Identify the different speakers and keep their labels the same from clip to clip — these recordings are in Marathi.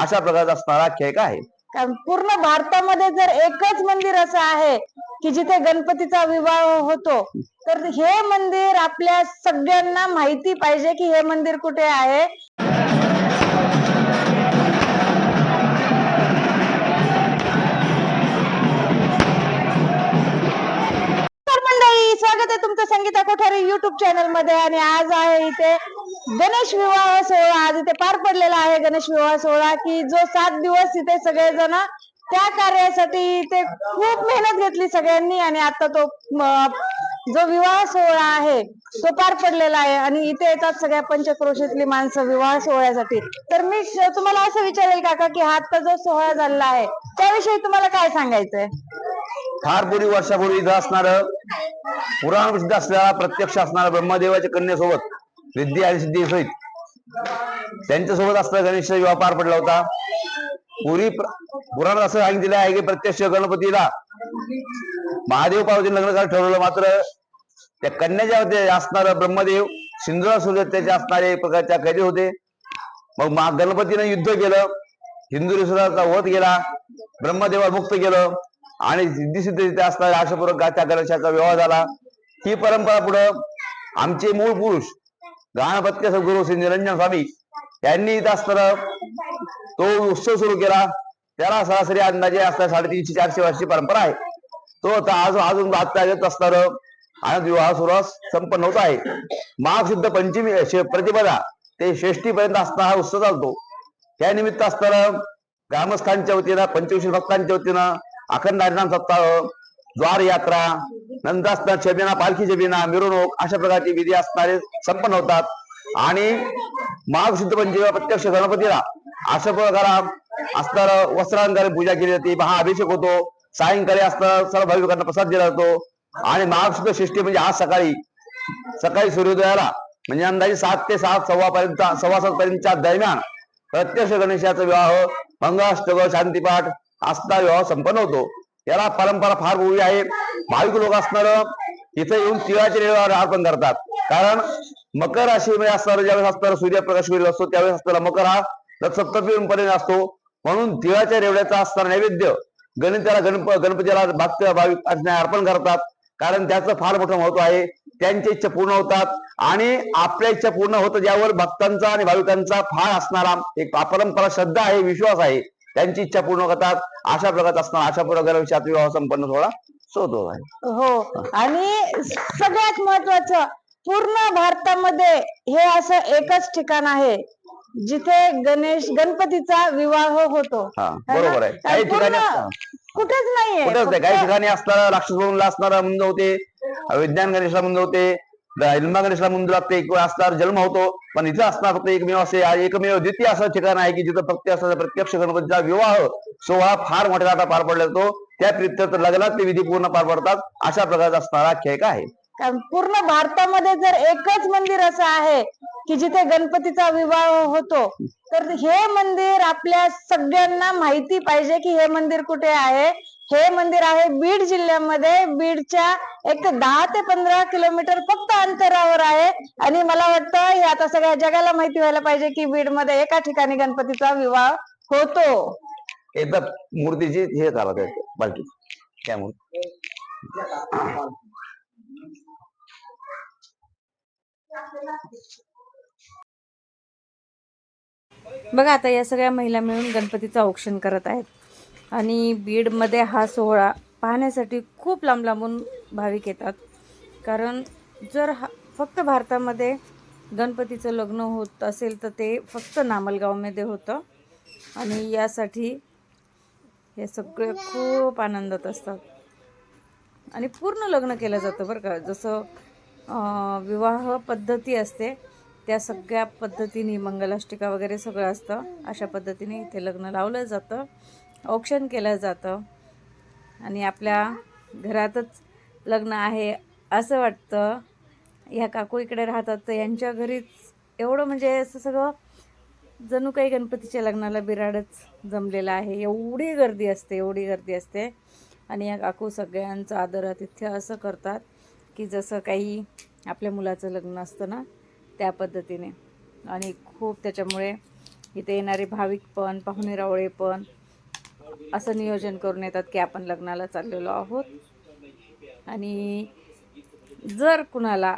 Speaker 1: अशा प्रकारचा असणारा खेळ काय आहे?
Speaker 2: कारण पूर्ण भारतामध्ये जर एकच मंदिर असं आहे की जिथे गणपतीचा विवाह होतो तर हे मंदिर आपल्या सगळ्यांना माहिती पाहिजे की हे मंदिर कुठे आहे. नमस्कार मंडळी स्वागत आहे तुमचं संगीता कोठारी युट्यूब चॅनलमध्ये आणि आज आहे इथे गणेश विवाह सोहळा आज इथे पार पडलेला आहे. गणेश विवाह सोहळा की जो सात दिवस इथे सगळेजण त्या कार्यासाठी इथे खूप मेहनत घेतली सगळ्यांनी आणि आता तो जो विवाह सोहळा आहे तो पार पडलेला आहे आणि इथे येतात सगळ्या पंचक्रोशीतली माणसं विवाह सोहळ्यासाठी. तर मी तुम्हाला असं विचारेल काका की हा आता जो सोहळा झालेला आहे त्याविषयी तुम्हाला काय सांगायचंय?
Speaker 1: फार पूर्वी वर्षापूर्वी इथं असणार पुराण प्रसिद्ध असलेला प्रत्यक्ष असणारा ब्रह्मदेवाच्या कन्यासोबत रिद्धी आणि सिद्धी सहित. त्यांच्यासोबत असता गणेश विवाह पार पडला होता. पुरी पुराणात असं सांगितलेलं आहे की प्रत्यक्ष गणपतीला महादेव पार्वती लग्न करायला ठरवलं. मात्र त्या कन्या ज्या होते असणार ब्रह्मदेव सिंधुरा सुद्धा त्याचे असणारे एक प्रकारच्या कैदी होते. मग मा- गणपतीनं युद्ध केलं. हिंदुरेश्वराचा वध गेला ब्रह्मदेवाला मुक्त केलं. आणि सिद्धी सिद्ध तिथे असणाऱ्या आशापूर्वक त्या गणेशाचा विवाह झाला. ही परंपरा पुढं आमचे मूळ पुरुष गणपत्य सद्गुरू श्री निरंजन स्वामी यांनी इथं असणारा तो उत्सव सुरू केला. त्याला सरासरी अंदाजे असणाऱ्या साडेतीनशे चारशे वर्षाची परंपरा आहे. तो आता आज अजून आत्ता येत असणार आनंद विवाह सुरुवात संपन्न होत आहे. माघ पंचमी प्रतिपदा ते षष्टी पर्यंत असता हा उत्सव चालतो. त्या निमित्त ग्रामस्थांच्या वतीनं पंचविशी भक्तांच्या वतीनं अखंड हरिनाम सप्ताह ज्वार यात्रा नंतर छबिना पालखी छबिना मिरवणूक अशा प्रकारची विधी असणारे संपन्न होतात. आणि माघ शुद्ध पंचमीला प्रत्यक्ष गणपतीला अशा प्रकारा असणार वस्त्रांकारे पूजा केली जाते महाअभिषेक होतो सायंकाळी असणार सर्व भाविकांना प्रसाद दिला जातो. आणि माघ शुद्ध षष्टी म्हणजे आज सकाळी सकाळी सूर्योदयाला म्हणजे अंदाजे सात ते सात सव्वा पर्यंत सव्वा सात पर्यंतच्या दरम्यान प्रत्यक्ष गणेशाचा विवाह मंगळाष्टक शांतीपाठ आस्था विवाह संपन्न होतो. याला परंपरा फार पूर्वी आहे. भाविक लोक असणार इथे येऊन तिळाचे निळावर अर्पण करतात. कारण मकर राशीमध्ये असणार ज्यावेळेस असणार सूर्यप्रकाश वगैरे असतो त्यावेळेस असणारा मकर हा सप्तपीपर्यंत असतो. म्हणून तिळाच्या रेवड्याचा असणारा नैवेद्य गणिताला गणप गणपतीला भक्त भाविक अर्पण करतात. कारण त्याचं फार मोठं महत्त्व आहे. त्यांच्या इच्छा पूर्ण होतात. आणि आपल्या इच्छा पूर्ण होतं ज्यावर भक्तांचा आणि भाविकांचा फार असणारा एक अपरंपरा श्रद्धा आहे विश्वास आहे. त्यांची इच्छा पूर्ण करतात अशा प्रकारचा असणार अशा प्रकारे विवाह संपन्न सोहळा सोडतो आहे
Speaker 2: हो आणि सगळ्यात महत्वाचं पूर्ण भारतामध्ये हे असं एकच ठिकाण आहे जिथे गणेश गणपतीचा विवाह होतो?
Speaker 1: बरोबर आहे काही ठिकाणी.
Speaker 2: कुठेच नाहीये
Speaker 1: कुठेच नाही काही ठिकाणी असणारा राक्षस म्हणून असणारा मुंज होते विज्ञान गणेशला मुंज होते हिलमा गणेशला लागते किंवा असणार जन्म होतो पण इथं असणार फक्त एकमेव असे एकमेव द्वितीय असं ठिकाण आहे की जिथं प्रत्यक्ष प्रत्यक्ष गणपतीचा विवाह सोहळा फार मोठ्या आता पार पडला जातो. त्या प्रित्यर्थ लग्नात ते विधी पूर्ण पार पडतात. अशा प्रकारचा असणारा खेळ आहे.
Speaker 2: कारण पूर्ण भारतामध्ये जर एकच मंदिर असं आहे की जिथे गणपतीचा विवाह होतो तर हे मंदिर आपल्या सगळ्यांना माहिती पाहिजे की हे मंदिर कुठे आहे. हे मंदिर आहे बीड जिल्ह्यामध्ये. बीडच्या एक दहा ते पंधरा किलोमीटर फक्त अंतरावर आहे. आणि मला वाटतं हे आता सगळ्या जगाला माहिती व्हायला पाहिजे की बीडमध्ये एका ठिकाणी गणपतीचा विवाह होतो.
Speaker 1: एकदा मूर्तीची हे झालं ते बालकी. त्या मूर्ती.
Speaker 3: बघा आता या सगळ्या महिला मिळून गणपतीचं औक्षण करत आहेत. आणि बीडमध्ये हा सोहळा पाहण्यासाठी खूप लांब लांबून भाविक येतात. कारण जर हा फक्त भारतामध्ये गणपतीचं लग्न होत असेल तर ते फक्त नामलगावमध्ये होतं. आणि यासाठी हे सगळे खूप आनंदात असतात. आणि पूर्ण लग्न केलं जातं बरं का. जसं विवाह पद्धती असते त्या सगळ्या पद्धतीने मंगलाष्टिका वगैरे सगळं असतं. अशा पद्धतीने इथे लग्न लावलं जातं. औक्षण केलं जातं. आणि आपल्या घरातच लग्न आहे असं वाटतं. ह्या काकू इकडे राहतात तर यांच्या घरीच एवढं म्हणजे असं सगळं जणू काही गणपतीच्या लग्नाला बिराडच जमलेलं आहे. एवढी गर्दी असते एवढी गर्दी असते. आणि या काकू सगळ्यांचं आदरातिथ्य असं करतात की जसं काही आपल्या मुलाचं लग्न असतं ना त्या पद्धतीने. आणि खूप त्याच्यामुळे इथे येणारे भाविक पण पाहुणे रावळे पण असं नियोजन करून येतात की आपण लग्नाला चाललेलो आहोत. आणि जर कुणाला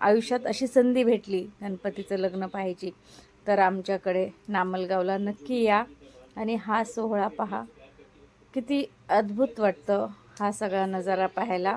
Speaker 3: आयुष्यात अशी संधी भेटली गणपतीचं लग्न पाहायची तर आमच्याकडे नामलगावला नक्की या. आणि हा सोहळा पहा. किती अद्भुत वाटतं हा सगळा नजारा पाहायला.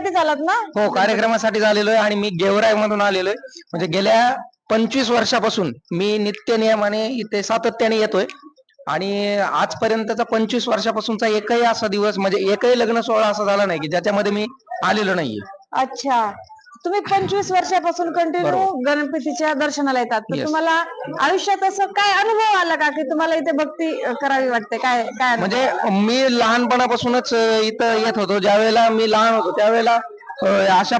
Speaker 2: कार्यक्रमासाठी आलात ना?
Speaker 4: हो कार्यक्रमासाठी आलेलो आहे आणि मी गेवराई मधून आलेलो आहे. म्हणजे गेल्या पंचवीस वर्षापासून मी नित्य नियमाने इथे सातत्याने येतोय. आणि आजपर्यंतचा पंचवीस वर्षापासूनचा एकही असा दिवस म्हणजे एकही लग्न सोहळा असा झाला नाही की ज्याच्यामध्ये मी आलेलो नाहीये.
Speaker 2: अच्छा. तुम्ही पंचवीस वर्षापासून कंटिन्यू
Speaker 4: बरोबर.
Speaker 2: गणपतीच्या दर्शनाला येतात. तर
Speaker 4: Yes.
Speaker 2: तुम्हाला आयुष्यात असं काय अनुभव आला का? की तुम्हाला इथे भक्ती अं, करावी वाटते? काय काय अनुभव?
Speaker 4: म्हणजे मी लहानपणापासूनच अं, इथं येत होतो. ज्यावेळेला मी लहान होतो त्यावेळेला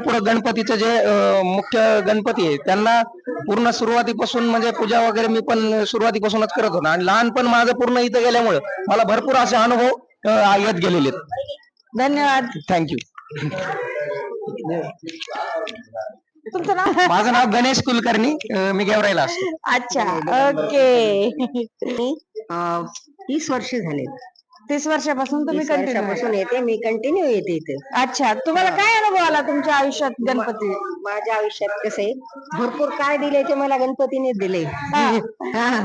Speaker 4: पुढे गणपतीचं जे अं, मुख्य गणपती आहे त्यांना पूर्ण सुरुवातीपासून म्हणजे पूजा वगैरे मी पण सुरुवातीपासूनच करत होतो. आणि लहानपण माझं पूर्ण इथं गेल्यामुळे मला भरपूर असे अनुभव अं, येत गेलेले आहेत.
Speaker 2: धन्यवाद.
Speaker 4: थँक्यू
Speaker 2: तुमचं नाव?
Speaker 4: माझं नाव गणेश कुलकर्णी अं, मी गेवराईला असतो.
Speaker 2: अच्छा ओके.
Speaker 5: तीस वर्ष झाले.
Speaker 2: तीस वर्षापासून तुम्ही
Speaker 5: तीस
Speaker 2: कंटिन्यू
Speaker 5: वर्षापासून येते मी कंटिन्यू येते इथे.
Speaker 2: अच्छा तुम्हाला काय अनुभव आला तुमच्या आयुष्यात गणपती?
Speaker 5: माझ्या आयुष्यात कसं आहे भरपूर काय दिले ते मला गणपतीने दिले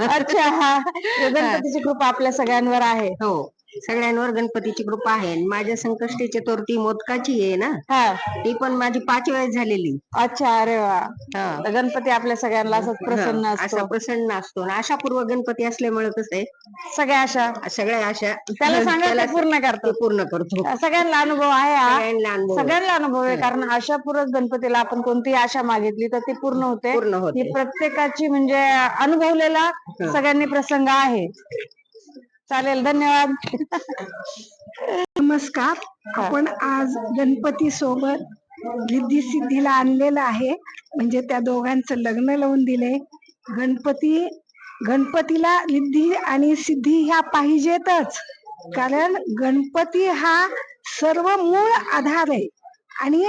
Speaker 2: अच्छा हा. गणपतीची कृपा आपल्या सगळ्यांवर आहे.
Speaker 5: हो. सगळ्यांवर गणपतीची कृपा आहे. आणि माझ्या संकष्टी चतुर्थी मोदकाची आहे ना.
Speaker 2: हा.
Speaker 5: ती पण माझी पाच वेळेस झालेली.
Speaker 2: अच्छा अरे वा.
Speaker 5: हा.
Speaker 2: तर गणपती आपल्या सगळ्यांना असंच प्रसन्न
Speaker 5: हा, असा
Speaker 2: असतो.
Speaker 5: प्रसन्न असतो. आणि आशापूर्व गणपती असल्यामुळे कसं आहे
Speaker 2: सगळ्या अशा.
Speaker 5: सगळ्या आशा
Speaker 2: त्याला सांगा
Speaker 5: त्याला
Speaker 2: ते पूर्ण
Speaker 5: ते
Speaker 2: करतो
Speaker 5: पूर्ण करतो.
Speaker 2: सगळ्यांना अनुभव आहे हा.
Speaker 5: सगळ्यांना अनुभव. आहे.
Speaker 2: सगळ्यांना अनुभव आहे कारण आशापूर्वक गणपतीला आपण कोणतीही आशा मागितली तर ती पूर्ण होते.
Speaker 5: पूर्ण होते.
Speaker 2: ही प्रत्येकाची म्हणजे अनुभवलेला सगळ्यांनी प्रसंग आहे. चालेल धन्यवाद.
Speaker 6: नमस्कार. आपण आज गणपती सोबत रिद्धी सिद्धीला आणलेलं आहे. म्हणजे त्या दोघांचं लग्न लावून दिले. गणपती गणपतीला रिद्धी आणि सिद्धी ह्या पाहिजेतच. कारण गणपती हा सर्व मूळ आधार आहे. आणि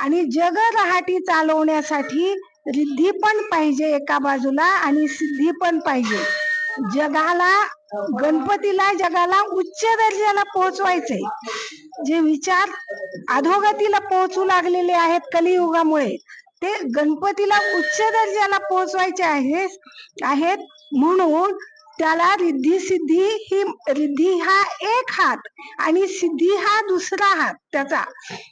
Speaker 6: आणि जग रहाटी चालवण्यासाठी रिद्धी पण पाहिजे एका बाजूला आणि सिद्धी पण पाहिजे. जगाला गणपतीला जगाला उच्च दर्जाला पोहोचवायचे जे विचार अधोगतीला पोहोचू लागलेले आहेत कलियुगामुळे ते गणपतीला उच्च दर्जाला पोहोचवायचे आहे आहेत म्हणून त्याला रिद्धी सिद्धी ही रिद्धी हा एक हात आणि सिद्धी हा दुसरा हात त्याचा.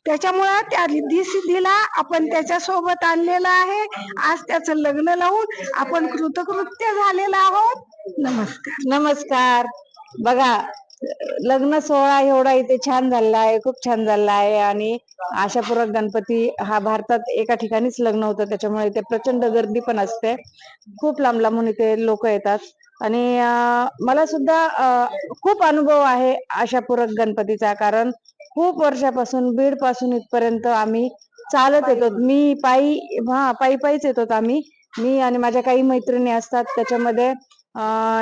Speaker 6: त्याच्यामुळं त्या रिद्धी सिद्धीला आपण त्याच्या सोबत आणलेला आहे. आज त्याचं लग्न लावून आपण कृतकृत्य झालेलं आहोत. नमस्कार.
Speaker 2: नमस्कार. बघा लग्न सोहळा एवढा इथे छान झालेला आहे खूप छान झालेला आहे आणि आशापूर्वक गणपती हा भारतात एका ठिकाणीच लग्न होतं त्याच्यामुळे इथे प्रचंड गर्दी पण असते. खूप लांब लांबून इथे लोक येतात. आणि मला सुद्धा खूप अनुभव आहे आशापूरक गणपतीचा कारण खूप वर्षापासून बीडपासून इथपर्यंत आम्ही चालत येतो. मी पायी हा पायी पायीच येतो आम्ही. मी आणि माझ्या काही मैत्रिणी असतात त्याच्यामध्ये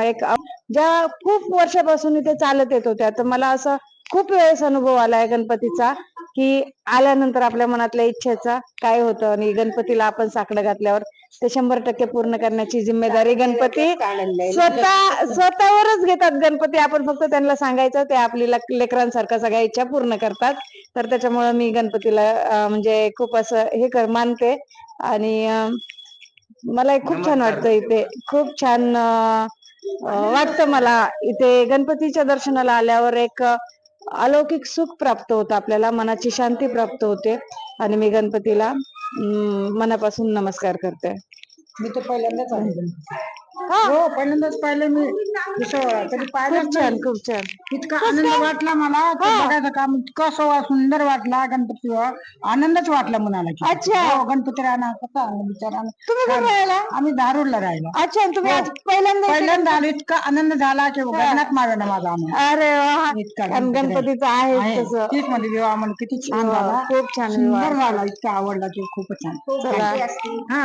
Speaker 2: एक ज्या खूप वर्षापासून इथे चालत येत होत्या तर मला असं खूप वेळेस अनुभव आलाय गणपतीचा. की आल्यानंतर आपल्या मनातल्या इच्छेचा काय होतं? आणि गणपतीला आपण साकडं घातल्यावर ते शंभर टक्के पूर्ण करण्याची जिम्मेदारी गणपती. स्वतः स्वतःवरच घेतात गणपती. आपण फक्त त्यांना सांगायचं ते आपली लक- लेकरांसारखं सगळ्या इच्छा पूर्ण करतात. तर त्याच्यामुळे मी गणपतीला म्हणजे खूप असं हे कर मानते. आणि मला खूप छान वाटतं इथे. खूप छान वाटतं मला. इथे गणपतीच्या दर्शनाला आल्यावर एक अलौकिक सुख प्राप्त होतं आपल्याला मनाची शांती प्राप्त होते आणि मी गणपतीला मनापासून नमस्कार करते.
Speaker 6: मी तर पहिल्यांदाच आले
Speaker 7: हो. पहिल्यांदाच पाहिलं मी. कधी पाहिलंच
Speaker 2: खूप छान
Speaker 7: नाही.
Speaker 2: खूप छान.
Speaker 7: इतका आनंद वाटला मला. ते बघायचं काम इतका सोहळा सुंदर वाटला गणपती आनंदच वाटला म्हणाला की.
Speaker 2: अच्छा.
Speaker 7: हो गणपती राहणार कसा आनंद बिचारा
Speaker 2: तुम्ही कुठे राहिला?
Speaker 7: आम्ही दारूडला राहिलो.
Speaker 2: अच्छा आणि तुम्ही आज पहिल्यांदा इथे-
Speaker 7: पहिल्यांदा आलो इतका आनंद झाला की गगनात मावेना माझा आनंद
Speaker 2: अरे वा.
Speaker 7: इतका
Speaker 2: गणपतीचं आहे
Speaker 7: आहे.
Speaker 2: तसं.
Speaker 7: तीच म्हणजे विवाह म्हणजे किती छान
Speaker 2: विवाह,
Speaker 7: झाला.
Speaker 2: खूप छान विवाह.
Speaker 7: सुंदर झाला. इतका आवडला की खूपच छान.
Speaker 2: चला.
Speaker 7: हा.